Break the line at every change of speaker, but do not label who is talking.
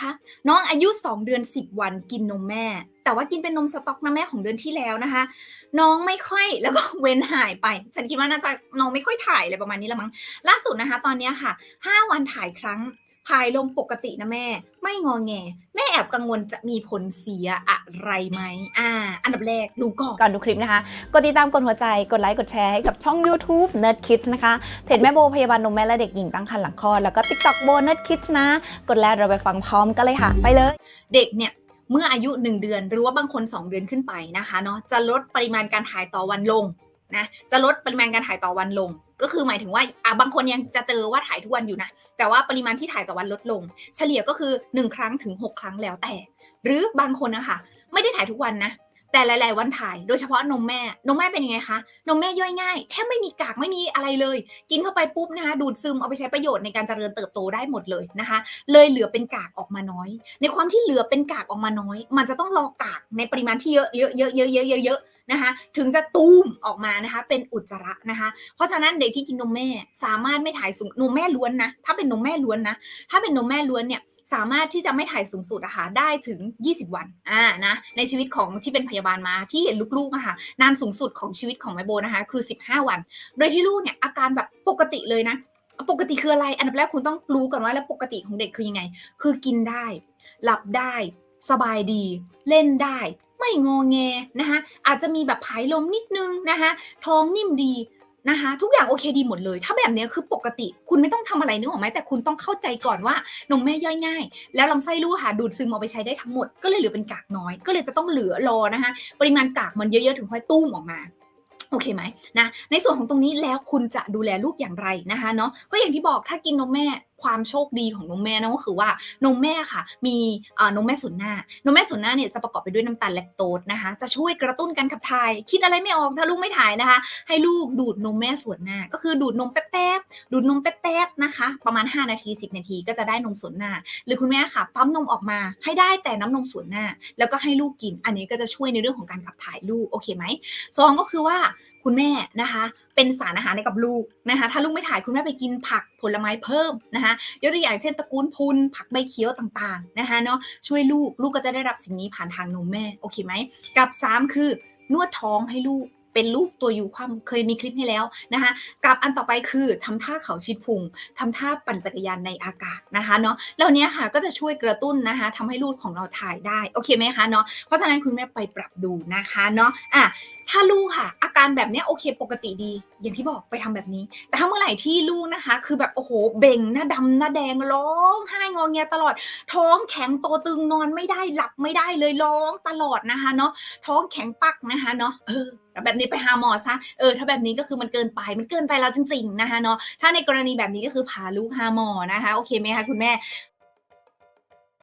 คะน้องอายุ 2 เดือน 10 วันกินนมแม่ แต่ว่ากินเป็นนมสต็อกนะแม่ของเดือนที่แล้วนะคะ น้องไม่ค่อยแล้วก็เว้นหายไป ฉันคิดว่าน่าจะน้องไม่ค่อยถ่ายอะไรประมาณนี้ละมั้งล่าสุดนะคะ ตอนนี้ค่ะ 5 วันถ่ายครั้ง พายลมปกตินะแม่ ไม่งอแง แม่แอบกังวลจะมีผลเสียอะไรไหมอ่า อันดับแรกดูก่อน
ก่อนดูคลิปนะคะ กดติดตามกดหัวใจกดไลค์กดแชร์ให้กับช่อง YouTube Nerd Kids นะคะเพจแม่โบพยาบาลนมแม่และเด็กหญิงตั้งครรภ์หลังคลอดแล้วก็ TikTok โบ Nerd Kids นะ กดแล้วเราไปฟังพร้อมกันเลยค่ะ ไปเลย
เด็กเนี่ยเมื่ออายุ 1 เดือนหรือว่าบางคน 2 เดือนขึ้นไปนะคะเนาะจะลดปริมาณการถ่ายต่อวันลง นะจะลดปริมาณการถ่ายต่อวันลง ก็คือหมายถึงว่าอะบางคนยังจะเจอว่าถ่ายทุกวันอยู่นะ แต่ว่าปริมาณที่ถ่ายต่อวันลดลง เฉลี่ยก็คือ 1 ครั้งถึง 6 ครั้งแล้วแต่ หรือบางคนนะคะไม่ได้ถ่ายทุกวันนะแต่หลาย ๆ วันถ่าย โดยเฉพาะนมแม่ นมแม่เป็นยังไงคะ นมแม่ย่อยง่าย แทบไม่มีกากไม่มีอะไรเลย กินเข้าไปปุ๊บนะคะ ดูดซึมเอาไปใช้ประโยชน์ในการเจริญเติบโตได้หมดเลยนะคะ เลยเหลือเป็นกากออกมาน้อย ในความที่เหลือเป็นกากออกมาน้อย มันจะต้องรอกากในปริมาณที่เยอะเยอะเยอะเยอะเยอะเยอะเยอะ นะคะถึงจะตูมออกมานะคะเป็นอุจจาระนะคะเพราะฉะนั้นเด็กที่กินนมแม่สามารถไม่ถ่ายสูงนมแม่ล้วนนะถ้าเป็นนมแม่ล้วนนะถ้าเป็นนมแม่ล้วนเนี่ยสามารถที่จะไม่ถ่ายสูงสุดอะค่ะได้ถึง 20 วันอ่านะในชีวิตของที่เป็นพยาบาลมาที่เห็นลูกๆอะค่ะนานสูงสุดของชีวิตของแม่โบนะคะคือ 15 วัน โดยที่ลูกเนี่ยอาการแบบปกติเลยนะปกติคืออะไร อันดับแรกคุณต้องรู้ก่อนว่าแล้วปกติของเด็กคือยังไง คือกินได้ หลับได้ สบายดี เล่นได้ ไม่งอแงนะคะอาจจะมีแบบผายลมนิดนึงนะคะท้องนิ่มดีนะคะทุกอย่างโอเคดีหมดเลย ถ้าแบบนี้คือปกติ คุณไม่ต้องทำอะไรนึกออกไหมแต่คุณต้องเข้าใจก่อนว่านมแม่ย่อยง่าย แล้วลำไส้ลูกค่ะดูดซึมเอาไปใช้ได้ทั้งหมดก็เลยเหลือเป็นกากน้อย ก็เลยจะต้องเหลือรอนะคะปริมาณกากมันเยอะๆถึงค่อยตุ้มออกมาโอเคไหมนะในส่วนของตรงนี้แล้วคุณจะดูแลลูกอย่างไรนะคะเนาะก็อย่างที่บอกถ้ากินนมแม่ ความโชคดีของนมแม่นะก็คือว่านมแม่ค่ะ มีนมแม่ส่วนหน้านมแม่ส่วนหน้าเนี่ยจะประกอบไปด้วยน้ำตาลแลคโตสนะคะ จะช่วยกระตุ้นการขับถ่าย คิดอะไรไม่ออกถ้าลูกไม่ถ่ายนะคะ ให้ลูกดูดนมแม่ส่วนหน้า ก็คือดูดนมแป๊บๆดูดนมแป๊บๆนะคะ ประมาณ 5 นาที 10 นาทีก็จะได้นมส่วนหน้า หรือคุณแม่ค่ะ ปั๊มนมออกมาให้ได้แต่น้ำนมส่วนหน้า แล้วก็ให้ลูกกิน อันนี้ก็จะช่วยในเรื่องของการขับถ่ายลูกโอเคไหมสองก็คือว่า คุณแม่นะคะ เป็นสารอาหารให้กับลูกนะคะ ถ้าลูกไม่ถ่ายคุณแม่ไปกินผักผลไม้เพิ่มนะคะยกตัวอย่างเช่นตระกูลพุนผักใบเขียวต่างๆนะคะเนาะช่วยลูกลูกก็จะได้รับสิ่งนี้ผ่านทางนมแม่โอเคไหมกับสามคือนวดท้องให้ลูกเป็นลูกตัวอยู่ความเคยมีคลิปให้แล้วนะคะกับอันต่อไปคือทำท่าเขาชิดพุงทำท่าปั่นจักรยานในอากาศนะคะเนาะแล้วเนี้ยค่ะก็จะช่วยกระตุ้นนะคะทำให้ลูกของเราถ่ายได้โอเคไหมคะเนาะเพราะฉะนั้นคุณแม่ไปปรับดูนะคะเนาะอะถ้าลูกค่ะอา การแบบนี้โอเคปกติดี อย่างที่บอกไปทำแบบนี้ แต่ถ้าเมื่อไหร่ที่ลูกนะคะ คือแบบโอ้โหเบ่งหน้าดำหน้าแดงร้องไห้งอแงตลอด ท้องแข็งโตตึงนอนไม่ได้หลับไม่ได้เลยร้องตลอดนะคะเนาะท้องแข็งปักนะคะเนาะเออแบบนี้ไปหาหมอซะ เออ ถ้าแบบนี้ก็คือมันเกินไป มันเกินไปแล้วจริง ๆ นะคะเนาะ ถ้าในกรณีแบบนี้ก็คือพาลูกหาหมอนะคะ โอเคไหมคะคุณแม่